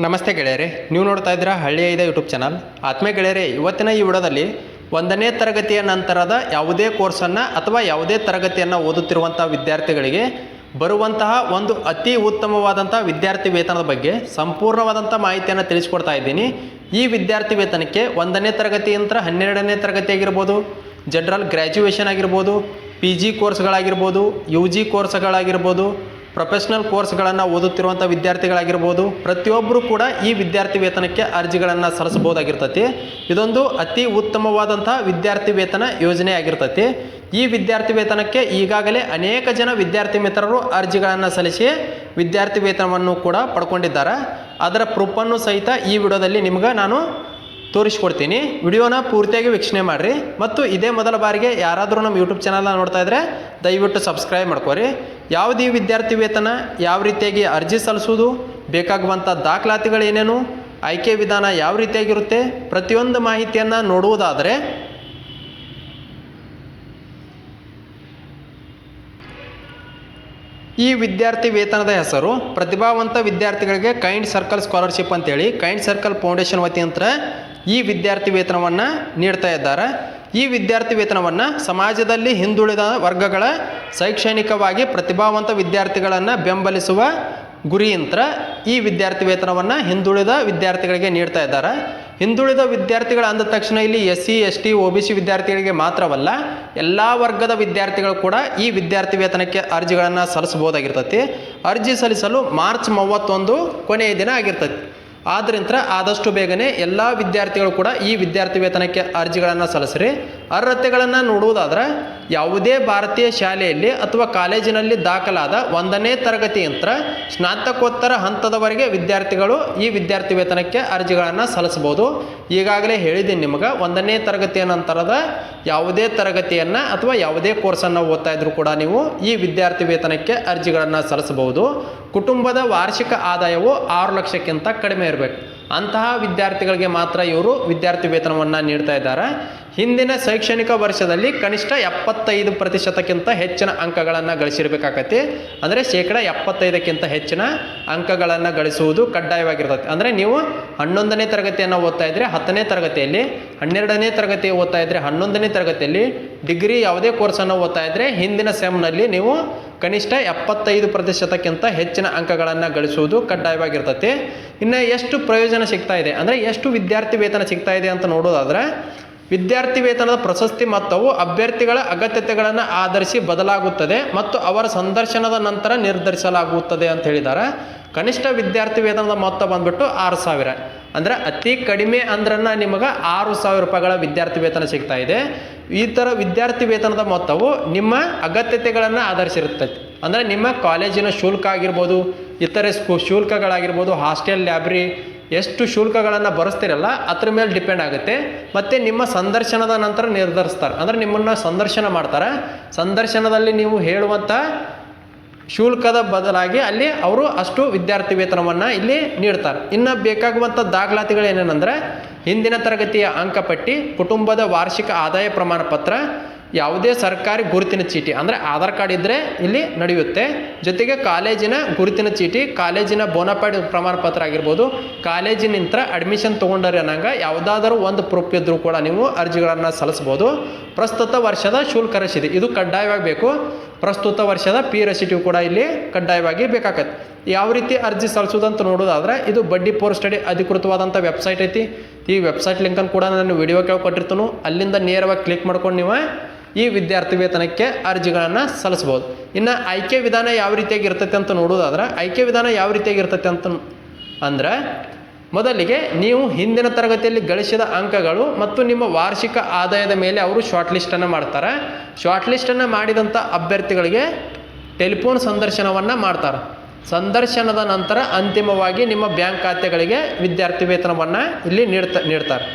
ನಮಸ್ತೆ ಗೆಳೆಯರೆ, ನೀವು ನೋಡ್ತಾ ಇದ್ದೀರಾ ಹಳ್ಳಿಯ ಇದೆ ಯೂಟ್ಯೂಬ್ ಚಾನಲ್ ಆತ್ಮೀಯ ಗೆಳೆಯರೆ, ಇವತ್ತಿನ ಈ ವಿಡೋದಲ್ಲಿ ಒಂದನೇ ತರಗತಿಯ ನಂತರದ ಯಾವುದೇ ಕೋರ್ಸನ್ನು ಅಥವಾ ಯಾವುದೇ ತರಗತಿಯನ್ನು ಓದುತ್ತಿರುವಂಥ ವಿದ್ಯಾರ್ಥಿಗಳಿಗೆ ಬರುವಂತಹ ಒಂದು ಅತಿ ಉತ್ತಮವಾದಂಥ ವಿದ್ಯಾರ್ಥಿ ವೇತನದ ಬಗ್ಗೆ ಸಂಪೂರ್ಣವಾದಂಥ ಮಾಹಿತಿಯನ್ನು ತಿಳಿಸ್ಕೊಡ್ತಾ ಇದ್ದೀನಿ. ಈ ವಿದ್ಯಾರ್ಥಿ ವೇತನಕ್ಕೆ ಒಂದನೇ ತರಗತಿಯಂತರ ಹನ್ನೆರಡನೇ ತರಗತಿ ಆಗಿರ್ಬೋದು ಜನರಲ್ ಗ್ರ್ಯಾಜುಯೇಷನ್ ಆಗಿರ್ಬೋದು ಪಿ ಜಿ ಕೋರ್ಸ್ಗಳಾಗಿರ್ಬೋದು ಯು ಜಿ ಕೋರ್ಸ್ಗಳಾಗಿರ್ಬೋದು ಪ್ರೊಫೆಷ್ನಲ್ ಕೋರ್ಸ್ಗಳನ್ನು ಓದುತ್ತಿರುವಂಥ ವಿದ್ಯಾರ್ಥಿಗಳಾಗಿರ್ಬೋದು ಪ್ರತಿಯೊಬ್ಬರು ಕೂಡ ಈ ವಿದ್ಯಾರ್ಥಿ ವೇತನಕ್ಕೆ ಅರ್ಜಿಗಳನ್ನು ಸಲ್ಲಿಸಬಹುದಾಗಿರ್ತತಿ. ಇದೊಂದು ಅತಿ ಉತ್ತಮವಾದಂಥ ವಿದ್ಯಾರ್ಥಿ ವೇತನ ಯೋಜನೆ ಆಗಿರ್ತತಿ. ಈ ವಿದ್ಯಾರ್ಥಿ ವೇತನಕ್ಕೆ ಈಗಾಗಲೇ ಅನೇಕ ಜನ ವಿದ್ಯಾರ್ಥಿ ಮಿತ್ರರು ಅರ್ಜಿಗಳನ್ನು ಸಲ್ಲಿಸಿ ವಿದ್ಯಾರ್ಥಿ ವೇತನವನ್ನು ಕೂಡ ಪಡ್ಕೊಂಡಿದ್ದಾರೆ. ಅದರ ಪ್ರೂಫನ್ನು ಸಹಿತ ಈ ವಿಡಿಯೋದಲ್ಲಿ ನಿಮ್ಗೆ ನಾನು ತೋರಿಸ್ಕೊಡ್ತೀನಿ. ವಿಡಿಯೋನ ಪೂರ್ತಿಯಾಗಿ ವೀಕ್ಷಣೆ ಮಾಡಿರಿ. ಮತ್ತು ಇದೇ ಮೊದಲ ಬಾರಿಗೆ ಯಾರಾದರೂ ನಮ್ಮ ಯೂಟ್ಯೂಬ್ ಚಾನಲ್ನ ನೋಡ್ತಾ ಇದ್ದರೆ ದಯವಿಟ್ಟು ಸಬ್ಸ್ಕ್ರೈಬ್ ಮಾಡ್ಕೋರಿ. ಯಾವುದೇ ವಿದ್ಯಾರ್ಥಿ ವೇತನ ಯಾವ ರೀತಿಯಾಗಿ ಅರ್ಜಿ ಸಲ್ಲಿಸೋದು ಬೇಕಾಗುವಂಥ ದಾಖಲಾತಿಗಳು ಏನೇನು, ಆಯ್ಕೆ ವಿಧಾನ ಯಾವ ರೀತಿಯಾಗಿರುತ್ತೆ, ಪ್ರತಿಯೊಂದು ಮಾಹಿತಿಯನ್ನು ನೋಡುವುದಾದರೆ ಈ ವಿದ್ಯಾರ್ಥಿ ವೇತನದ ಹೆಸರು, ಪ್ರತಿಭಾವಂತ ವಿದ್ಯಾರ್ಥಿಗಳಿಗೆ ಕೈಂಡ್ ಸರ್ಕಲ್ ಸ್ಕಾಲರ್ಶಿಪ್ ಅಂತೇಳಿ, ಕೈಂಡ್ ಸರ್ಕಲ್ ಫೌಂಡೇಶನ್ ವತಿಯಂತ್ರ ಈ ವಿದ್ಯಾರ್ಥಿ ವೇತನವನ್ನು ನೀಡ್ತಾ ಇದ್ದಾರೆ. ಈ ವಿದ್ಯಾರ್ಥಿ ವೇತನವನ್ನು ಸಮಾಜದಲ್ಲಿ ಹಿಂದುಳಿದ ವರ್ಗಗಳ ಶೈಕ್ಷಣಿಕವಾಗಿ ಪ್ರತಿಭಾವಂತ ವಿದ್ಯಾರ್ಥಿಗಳನ್ನು ಬೆಂಬಲಿಸುವ ಗುರಿಯಂತ್ರ ಈ ವಿದ್ಯಾರ್ಥಿ ವೇತನವನ್ನು ಹಿಂದುಳಿದ ವಿದ್ಯಾರ್ಥಿಗಳಿಗೆ ನೀಡ್ತಾ ಇದ್ದಾರೆ. ಹಿಂದುಳಿದ ವಿದ್ಯಾರ್ಥಿಗಳು ಅಂದ ತಕ್ಷಣ ಇಲ್ಲಿ S C S T O B C ವಿದ್ಯಾರ್ಥಿಗಳಿಗೆ ಮಾತ್ರವಲ್ಲ, ಎಲ್ಲ ವರ್ಗದ ವಿದ್ಯಾರ್ಥಿಗಳು ಕೂಡ ಈ ವಿದ್ಯಾರ್ಥಿ ವೇತನಕ್ಕೆ ಅರ್ಜಿಗಳನ್ನು ಸಲ್ಲಿಸ್ಬೋದಾಗಿರ್ತೈತಿ ಅರ್ಜಿ ಸಲ್ಲಿಸಲು ಮಾರ್ಚ್ ಮೂವತ್ತೊಂದು ಕೊನೆಯ ದಿನ ಆಗಿರ್ತೈತಿ. ಆದ್ದರಿಂದ ಆದಷ್ಟು ಬೇಗನೆ ಎಲ್ಲ ವಿದ್ಯಾರ್ಥಿಗಳು ಕೂಡ ಈ ವಿದ್ಯಾರ್ಥಿ ವೇತನಕ್ಕೆ ಅರ್ಜಿಗಳನ್ನು ಸಲ್ಲಿಸ್ರಿ. ಅರ್ಹತೆಗಳನ್ನು ನೋಡುವುದಾದ್ರೆ ಯಾವುದೇ ಭಾರತೀಯ ಶಾಲೆಯಲ್ಲಿ ಅಥವಾ ಕಾಲೇಜಿನಲ್ಲಿ ದಾಖಲಾದ ಒಂದನೇ ತರಗತಿಯಂತ್ರ ಸ್ನಾತಕೋತ್ತರ ಹಂತದವರೆಗೆ ವಿದ್ಯಾರ್ಥಿಗಳು ಈ ವಿದ್ಯಾರ್ಥಿ ವೇತನಕ್ಕೆ ಅರ್ಜಿಗಳನ್ನು ಸಲ್ಲಿಸಬಹುದು. ಈಗಾಗಲೇ ಹೇಳಿದ್ದೀನಿ ನಿಮಗೆ, ಒಂದನೇ ತರಗತಿಯ ನಂತರದ ಯಾವುದೇ ತರಗತಿಯನ್ನು ಅಥವಾ ಯಾವುದೇ ಕೋರ್ಸನ್ನು ಓದ್ತಾ ಇದ್ರೂ ಕೂಡ ನೀವು ಈ ವಿದ್ಯಾರ್ಥಿ ವೇತನಕ್ಕೆ ಅರ್ಜಿಗಳನ್ನು ಸಲ್ಲಿಸಬಹುದು. ಕುಟುಂಬದ ವಾರ್ಷಿಕ ಆದಾಯವು ಆರು ಲಕ್ಷಕ್ಕಿಂತ ಕಡಿಮೆ ಇರಬೇಕು. ಅಂತಹ ವಿದ್ಯಾರ್ಥಿಗಳಿಗೆ ಮಾತ್ರ ಇವರು ವಿದ್ಯಾರ್ಥಿ ವೇತನವನ್ನು ನೀಡ್ತಾ ಇದ್ದಾರೆ. ಹಿಂದಿನ ಶೈಕ್ಷಣಿಕ ವರ್ಷದಲ್ಲಿ ಕನಿಷ್ಠ ಎಪ್ಪತ್ತೈದು ಪ್ರತಿಶತಕ್ಕಿಂತ ಹೆಚ್ಚಿನ ಅಂಕಗಳನ್ನು ಗಳಿಸಿರಬೇಕಾಗತ್ತೆ ಅಂದರೆ ಶೇಕಡ ಎಪ್ಪತ್ತೈದಕ್ಕಿಂತ ಹೆಚ್ಚಿನ ಅಂಕಗಳನ್ನು ಗಳಿಸುವುದು ಕಡ್ಡಾಯವಾಗಿರ್ತದೆ ಅಂದರೆ ನೀವು ಹನ್ನೊಂದನೇ ತರಗತಿಯನ್ನು ಓದ್ತಾ ಇದ್ದರೆ ಹತ್ತನೇ ತರಗತಿಯಲ್ಲಿ, ಹನ್ನೆರಡನೇ ತರಗತಿ ಓದ್ತಾ ಇದ್ದರೆ ಹನ್ನೊಂದನೇ ತರಗತಿಯಲ್ಲಿ, ಡಿಗ್ರಿ ಯಾವುದೇ ಕೋರ್ಸನ್ನು ಓದ್ತಾ ಇದ್ದರೆ ಹಿಂದಿನ ಸೆಮ್ನಲ್ಲಿ ನೀವು ಕನಿಷ್ಠ ಎಪ್ಪತ್ತೈದು ಪ್ರತಿಶತಕ್ಕಿಂತ ಹೆಚ್ಚಿನ ಅಂಕಗಳನ್ನು ಗಳಿಸುವುದು ಕಡ್ಡಾಯವಾಗಿರ್ತೈತಿ. ಇನ್ನು ಎಷ್ಟು ಪ್ರಯೋಜನ ಸಿಗ್ತಾ ಇದೆ? ಅಂದರೆ ಎಷ್ಟು ವಿದ್ಯಾರ್ಥಿ ವೇತನ ಸಿಗ್ತಾ ಇದೆ ಅಂತ ನೋಡೋದಾದ್ರೆ, ವಿದ್ಯಾರ್ಥಿ ವೇತನದ ಪ್ರಶಸ್ತಿ ಮೊತ್ತವು ಅಭ್ಯರ್ಥಿಗಳ ಅಗತ್ಯತೆಗಳನ್ನು ಆಧರಿಸಿ ಬದಲಾಗುತ್ತದೆ ಮತ್ತು ಅವರ ಸಂದರ್ಶನದ ನಂತರ ನಿರ್ಧರಿಸಲಾಗುತ್ತದೆ ಅಂತ ಹೇಳಿದ್ದಾರೆ ಕನಿಷ್ಠ ವಿದ್ಯಾರ್ಥಿ ವೇತನದ ಮೊತ್ತ ಬಂದ್ಬಿಟ್ಟು ಆರು ಸಾವಿರ. ಅಂದರೆ ಅತಿ ಕಡಿಮೆ ಅಂದ್ರನ್ನ ನಿಮಗೆ ಆರು ಸಾವಿರ ರೂಪಾಯಿಗಳ ವಿದ್ಯಾರ್ಥಿ ವೇತನ ಸಿಗ್ತಾ ಇದೆ. ಈ ಥರ ವಿದ್ಯಾರ್ಥಿ ವೇತನದ ಮೊತ್ತವು ನಿಮ್ಮ ಅಗತ್ಯತೆಗಳನ್ನು ಆಧರಿಸಿರುತ್ತದೆ ಅಂದರೆ ನಿಮ್ಮ ಕಾಲೇಜಿನ ಶುಲ್ಕ ಆಗಿರ್ಬೋದು ಇತರೆ ಸ್ಕೂ, ಶುಲ್ಕಗಳಾಗಿರ್ಬೋದು, ಹಾಸ್ಟೆಲ್, ಲ್ಯಾಬ್ರಿ, ಎಷ್ಟು ಶುಲ್ಕಗಳನ್ನು ಭರಿಸ್ತಿರಲ್ಲ ಅದ್ರ ಮೇಲೆ ಡಿಪೆಂಡ್ ಆಗುತ್ತೆ. ಮತ್ತು ನಿಮ್ಮ ಸಂದರ್ಶನದ ನಂತರ ನಿರ್ಧರಿಸ್ತಾರೆ. ಅಂದರೆ ನಿಮ್ಮನ್ನು ಸಂದರ್ಶನ ಮಾಡ್ತಾರೆ. ಸಂದರ್ಶನದಲ್ಲಿ ನೀವು ಹೇಳುವಂಥ ಶುಲ್ಕದ ಬದಲಾಗಿ ಅಲ್ಲಿ ಅವರು ಅಷ್ಟು ವಿದ್ಯಾರ್ಥಿ ವೇತನವನ್ನು ಇಲ್ಲಿ ನೀಡ್ತಾರೆ. ಇನ್ನು ಬೇಕಾಗುವಂಥ ದಾಖಲಾತಿಗಳು ಹಿಂದಿನ ತರಗತಿಯ ಅಂಕಪಟ್ಟಿ ಕುಟುಂಬದ ವಾರ್ಷಿಕ ಆದಾಯ ಪ್ರಮಾಣ ಪತ್ರ, ಯಾವುದೇ ಸರ್ಕಾರಿ ಗುರುತಿನ ಚೀಟಿ, ಅಂದರೆ ಆಧಾರ್ ಕಾರ್ಡ್ ಇದ್ದರೆ ಇಲ್ಲಿ ನಡೆಯುತ್ತೆ. ಜೊತೆಗೆ ಕಾಲೇಜಿನ ಗುರುತಿನ ಚೀಟಿ, ಕಾಲೇಜಿನ ಬೋನಪೈಡ್ ಪ್ರಮಾಣ ಪತ್ರ ಆಗಿರ್ಬೋದು ಕಾಲೇಜಿನಿಂದ ಅಡ್ಮಿಷನ್ ತೊಗೊಂಡರೆ ಅನ್ನಂಗೆ ಯಾವುದಾದರೂ ಒಂದು ಪ್ರೂಫ್ ಇದ್ದರೂ ಕೂಡ ನೀವು ಅರ್ಜಿಗಳನ್ನು ಸಲ್ಲಿಸ್ಬೋದು. ಪ್ರಸ್ತುತ ವರ್ಷದ ಶುಲ್ಕ ರಸೀದಿ ಇದು ಕಡ್ಡಾಯವಾಗಿ ಬೇಕು. ಪ್ರಸ್ತುತ ವರ್ಷದ ಪಿ ರೆಸಿಟಿವ್ ಕೂಡ ಇಲ್ಲಿ ಕಡ್ಡಾಯವಾಗಿ ಬೇಕಾಗತ್ತೆ ಯಾವ ರೀತಿ ಅರ್ಜಿ ಸಲ್ಲಿಸೋದಂತ ನೋಡೋದಾದ್ರೆ, ಇದು ಬಡ್ಡಿ ಪೋರ್ ಸ್ಟಡಿ ಅಧಿಕೃತವಾದಂಥ ವೆಬ್ಸೈಟ್ ಐತಿ. ಈ ವೆಬ್ಸೈಟ್ ಲಿಂಕನ್ನು ಕೂಡ ನಾನು ವಿಡಿಯೋ ಕೇಳಿ ಕೊಟ್ಟಿರ್ತಾನು. ಅಲ್ಲಿಂದ ನೇರವಾಗಿ ಕ್ಲಿಕ್ ಮಾಡ್ಕೊಂಡು ನೀವು ಈ ವಿದ್ಯಾರ್ಥಿ ವೇತನಕ್ಕೆ ಅರ್ಜಿಗಳನ್ನು ಸಲ್ಲಿಸ್ಬೋದು. ಇನ್ನು ಆಯ್ಕೆ ವಿಧಾನ ಯಾವ ರೀತಿಯಾಗಿ ಇರ್ತೈತೆ ಅಂತ ನೋಡೋದಾದ್ರೆ, ಆಯ್ಕೆ ವಿಧಾನ ಯಾವ ರೀತಿಯಾಗಿ ಇರ್ತೈತೆ ಅಂತ ಅಂದ್ರೆ, ಮೊದಲಿಗೆ ನೀವು ಹಿಂದಿನ ತರಗತಿಯಲ್ಲಿ ಗಳಿಸಿದ ಅಂಕಗಳು ಮತ್ತು ನಿಮ್ಮ ವಾರ್ಷಿಕ ಆದಾಯದ ಮೇಲೆ ಅವರು ಶಾರ್ಟ್ ಲಿಸ್ಟನ್ನು ಮಾಡ್ತಾರೆ. ಶಾರ್ಟ್ ಲಿಸ್ಟನ್ನು ಮಾಡಿದಂಥ ಅಭ್ಯರ್ಥಿಗಳಿಗೆ ಟೆಲಿಫೋನ್ ಸಂದರ್ಶನವನ್ನು ಮಾಡ್ತಾರೆ. ಸಂದರ್ಶನದ ನಂತರ ಅಂತಿಮವಾಗಿ ನಿಮ್ಮ ಬ್ಯಾಂಕ್ ಖಾತೆಗಳಿಗೆ ವಿದ್ಯಾರ್ಥಿ ವೇತನವನ್ನು ಇಲ್ಲಿ ನೀಡ್ತಾ, ನೀಡ್ತಾರೆ.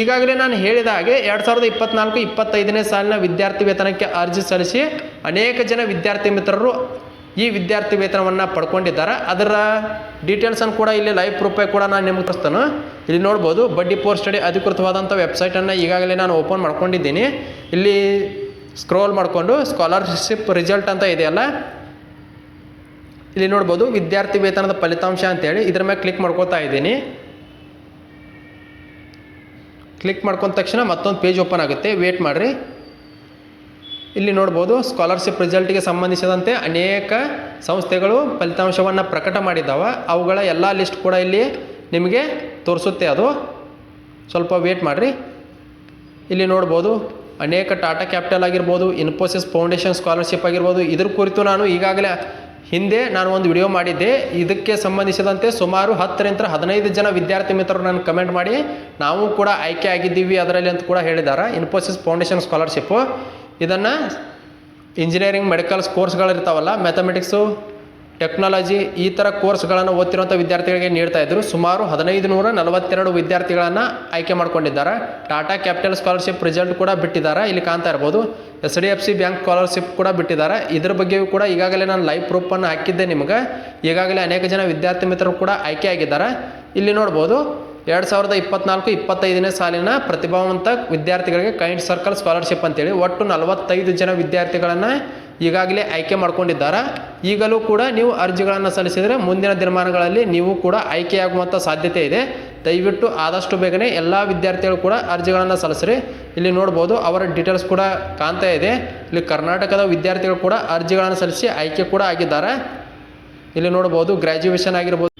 ಈಗಾಗಲೇ ನಾನು ಹೇಳಿದ ಹಾಗೆ ಎರಡು ಸಾವಿರದ ಇಪ್ಪತ್ನಾಲ್ಕು, ಇಪ್ಪತ್ತೈದನೇ ಸಾಲಿನ ವಿದ್ಯಾರ್ಥಿ ವೇತನಕ್ಕೆ ಅರ್ಜಿ ಸಲ್ಲಿಸಿ ಅನೇಕ ಜನ ವಿದ್ಯಾರ್ಥಿ ಮಿತ್ರರು ಈ ವಿದ್ಯಾರ್ಥಿ ವೇತನವನ್ನು ಪಡ್ಕೊಂಡಿದ್ದಾರೆ. ಅದರ ಡೀಟೇಲ್ಸನ್ನು ಕೂಡ ಇಲ್ಲಿ ಲೈವ್ ಪ್ರೂಫೇ ಕೂಡ ನಾನು ನಿಮ್ಗೆ ಕಳಿಸ್ತಾನೆ ಇಲ್ಲಿ ನೋಡ್ಬೋದು, ಬಡ್ಡಿ ಪೋರ್ ಸ್ಟಡಿ ಅಧಿಕೃತವಾದಂಥ ವೆಬ್ಸೈಟನ್ನು ಈಗಾಗಲೇ ನಾನು ಓಪನ್ ಮಾಡ್ಕೊಂಡಿದ್ದೀನಿ. ಇಲ್ಲಿ ಸ್ಕ್ರೋಲ್ ಮಾಡಿಕೊಂಡು ಸ್ಕಾಲರ್ಶಿಪ್ ರಿಸಲ್ಟ್ ಅಂತ ಇದೆಯಲ್ಲ? ಇಲ್ಲಿ ನೋಡ್ಬೋದು ವಿದ್ಯಾರ್ಥಿ ವೇತನದ ಫಲಿತಾಂಶ ಅಂತೇಳಿ ಇದ್ರ ಮೇಲೆ ಕ್ಲಿಕ್ ಮಾಡ್ಕೋತಾ ಇದ್ದೀನಿ. ಕ್ಲಿಕ್ ಮಾಡ್ಕೊಂಡ ತಕ್ಷಣ ಮತ್ತೊಂದು ಪೇಜ್ ಓಪನ್ ಆಗುತ್ತೆ. ವೇಟ್ ಮಾಡಿರಿ. ಇಲ್ಲಿ ನೋಡ್ಬೋದು ಸ್ಕಾಲರ್ಶಿಪ್ ರಿಸಲ್ಟಿಗೆ ಸಂಬಂಧಿಸಿದಂತೆ ಅನೇಕ ಸಂಸ್ಥೆಗಳು ಫಲಿತಾಂಶವನ್ನು ಪ್ರಕಟ ಮಾಡಿದ್ದಾವೆ. ಅವುಗಳ ಎಲ್ಲ ಲಿಸ್ಟ್ ಕೂಡ ಇಲ್ಲಿ ನಿಮಗೆ ತೋರಿಸುತ್ತೆ ಅದು. ಸ್ವಲ್ಪ ವೇಟ್ ಮಾಡಿರಿ. ಇಲ್ಲಿ ನೋಡ್ಬೋದು ಅನೇಕ ಟಾಟಾ ಕ್ಯಾಪಿಟಲ್ ಆಗಿರ್ಬೋದು, ಇನ್ಫೋಸಿಸ್ ಫೌಂಡೇಶನ್ ಸ್ಕಾಲರ್ಶಿಪ್ ಆಗಿರ್ಬೋದು, ಇದ್ರ ಕುರಿತು ನಾನು ಈಗಾಗಲೇ ಹಿಂದೆ ನಾನು ಒಂದು ವಿಡಿಯೋ ಮಾಡಿದ್ದೆ. ಇದಕ್ಕೆ ಸಂಬಂಧಿಸಿದಂತೆ ಸುಮಾರು ಹತ್ತರಿಂದ ಹದಿನೈದು ಜನ ವಿದ್ಯಾರ್ಥಿ ಮಿತ್ರರು ನಾನು ಕಮೆಂಟ್ ಮಾಡಿ, ನಾವು ಕೂಡ ಆಯ್ಕೆ ಆಗಿದ್ದೀವಿ ಅದರಲ್ಲಿ ಅಂತ ಕೂಡ ಹೇಳಿದ್ದಾರೆ ಇನ್ಫೋಸಿಸ್ ಫೌಂಡೇಶನ್ ಸ್ಕಾಲರ್ಶಿಪ್ಪು ಇದನ್ನು ಇಂಜಿನಿಯರಿಂಗ್ ಮೆಡಿಕಲ್ಸ್ ಕೋರ್ಸ್ಗಳಿರ್ತಾವಲ್ಲ ಮ್ಯಾಥಮೆಟಿಕ್ಸು ಟೆಕ್ನಾಲಜಿ ಈ ಥರ ಕೋರ್ಸ್ಗಳನ್ನು ಓದ್ತಿರುವಂಥ ವಿದ್ಯಾರ್ಥಿಗಳಿಗೆ ನೀಡ್ತಾ ಇದ್ದರು ಸುಮಾರು ಹದಿನೈದು ನೂರ ನಲವತ್ತೆರಡು ವಿದ್ಯಾರ್ಥಿಗಳನ್ನು ಆಯ್ಕೆ ಮಾಡಿಕೊಂಡಿದ್ದಾರೆ. ಟಾಟಾ ಕ್ಯಾಪಿಟಲ್ ಸ್ಕಾಲರ್ಶಿಪ್ ರಿಸಲ್ಟ್ ಕೂಡ ಬಿಟ್ಟಿದ್ದಾರೆ. ಇಲ್ಲಿ ಕಾಣ್ತಾ ಇರ್ಬೋದು. S D F C bank scholarship ಕೂಡ ಬಿಟ್ಟಿದ್ದಾರೆ. ಇದ್ರ ಬಗ್ಗೆಯೂ ಕೂಡ ಈಗಾಗಲೇ ನಾನು ಲೈವ್ ಪ್ರೂಫನ್ನು ಹಾಕಿದ್ದೆ ನಿಮಗೆ. ಈಗಾಗಲೇ ಅನೇಕ ಜನ ವಿದ್ಯಾರ್ಥಿ ಮಿತ್ರರು ಕೂಡ ಆಯ್ಕೆ ಆಗಿದ್ದಾರೆ. ಇಲ್ಲಿ ನೋಡ್ಬೋದು, ಎರಡು ಸಾವಿರದ ಇಪ್ಪತ್ನಾಲ್ಕು ಇಪ್ಪತ್ತೈದನೇ ಸಾಲಿನ ಪ್ರತಿಭಾವಂತ ವಿದ್ಯಾರ್ಥಿಗಳಿಗೆ ಕೈಂಡ್ ಸರ್ಕಲ್ ಸ್ಕಾಲರ್ಶಿಪ್ ಅಂತೇಳಿ ಒಟ್ಟು ನಲವತ್ತೈದು ಜನ ವಿದ್ಯಾರ್ಥಿಗಳನ್ನು ಈಗಾಗಲೇ ಆಯ್ಕೆ ಮಾಡ್ಕೊಂಡಿದ್ದಾರೆ. ಈಗಲೂ ಕೂಡ ನೀವು ಅರ್ಜಿಗಳನ್ನು ಸಲ್ಲಿಸಿದರೆ ಮುಂದಿನ ದಿನಮಾನಗಳಲ್ಲಿ ನೀವು ಕೂಡ ಆಯ್ಕೆಯಾಗುವಂಥ ಸಾಧ್ಯತೆ ಇದೆ. ದಯವಿಟ್ಟು ಆದಷ್ಟು ಬೇಗನೆ ಎಲ್ಲ ವಿದ್ಯಾರ್ಥಿಗಳು ಕೂಡ ಅರ್ಜಿಗಳನ್ನು ಸಲ್ಲಿಸ್ರಿ. ಇಲ್ಲಿ ನೋಡ್ಬೋದು ಅವರ ಡೀಟೇಲ್ಸ್ ಕೂಡ ಕಾಣ್ತಾ ಇದೆ. ಇಲ್ಲಿ ಕರ್ನಾಟಕದ ವಿದ್ಯಾರ್ಥಿಗಳು ಕೂಡ ಅರ್ಜಿಗಳನ್ನು ಸಲ್ಲಿಸಿ ಆಯ್ಕೆ ಕೂಡ ಆಗಿದ್ದಾರೆ. ಇಲ್ಲಿ ನೋಡ್ಬೋದು ಗ್ರ್ಯಾಜುಯೇಷನ್ ಆಗಿರ್ಬೋದು.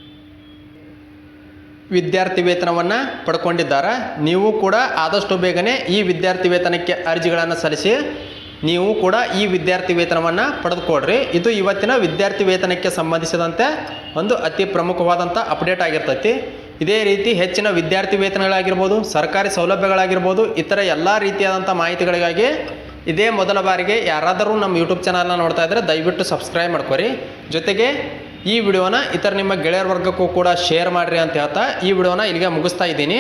ವಿದ್ಯಾರ್ಥಿ ವೇತನವನ್ನು ಪಡ್ಕೊಂಡಿದ್ದಾರೆ. ನೀವು ಕೂಡ ಆದಷ್ಟು ಬೇಗನೆ ಈ ವಿದ್ಯಾರ್ಥಿ ವೇತನಕ್ಕೆ ಅರ್ಜಿಗಳನ್ನು ಸಲ್ಲಿಸಿ ನೀವು ಕೂಡ ಈ ವಿದ್ಯಾರ್ಥಿ ವೇತನವನ್ನು ಪಡೆದುಕೊಡ್ರಿ ಇದು ಇವತ್ತಿನ ವಿದ್ಯಾರ್ಥಿ ವೇತನಕ್ಕೆ ಸಂಬಂಧಿಸಿದಂತೆ ಒಂದು ಅತಿ ಪ್ರಮುಖವಾದಂಥ ಅಪ್ಡೇಟ್ ಆಗಿರ್ತೈತಿ. ಇದೇ ರೀತಿ ಹೆಚ್ಚಿನ ವಿದ್ಯಾರ್ಥಿ ವೇತನಗಳಾಗಿರ್ಬೋದು, ಸರ್ಕಾರಿ ಸೌಲಭ್ಯಗಳಾಗಿರ್ಬೋದು, ಇತರ ಎಲ್ಲ ರೀತಿಯಾದಂಥ ಮಾಹಿತಿಗಳಿಗಾಗಿ ಇದೇ ಮೊದಲ ಬಾರಿಗೆ ಯಾರಾದರೂ ನಮ್ಮ ಯೂಟ್ಯೂಬ್ ಚಾನಲ್ನ ನೋಡ್ತಾ ಇದ್ದರೆ ದಯವಿಟ್ಟು ಸಬ್ಸ್ಕ್ರೈಬ್ ಮಾಡ್ಕೊರಿ. ಜೊತೆಗೆ ಈ ವಿಡಿಯೋನ ಇತರ ನಿಮ್ಮ ಗೆಳೆಯರ ವರ್ಗಕ್ಕೂ ಕೂಡ ಶೇರ್ ಮಾಡಿರಿ ಅಂತ ಹೇಳ್ತಾ ಈ ವಿಡಿಯೋನ ಇಲ್ಲಿಗೆ ಮುಗಿಸ್ತಾ ಇದ್ದೀನಿ.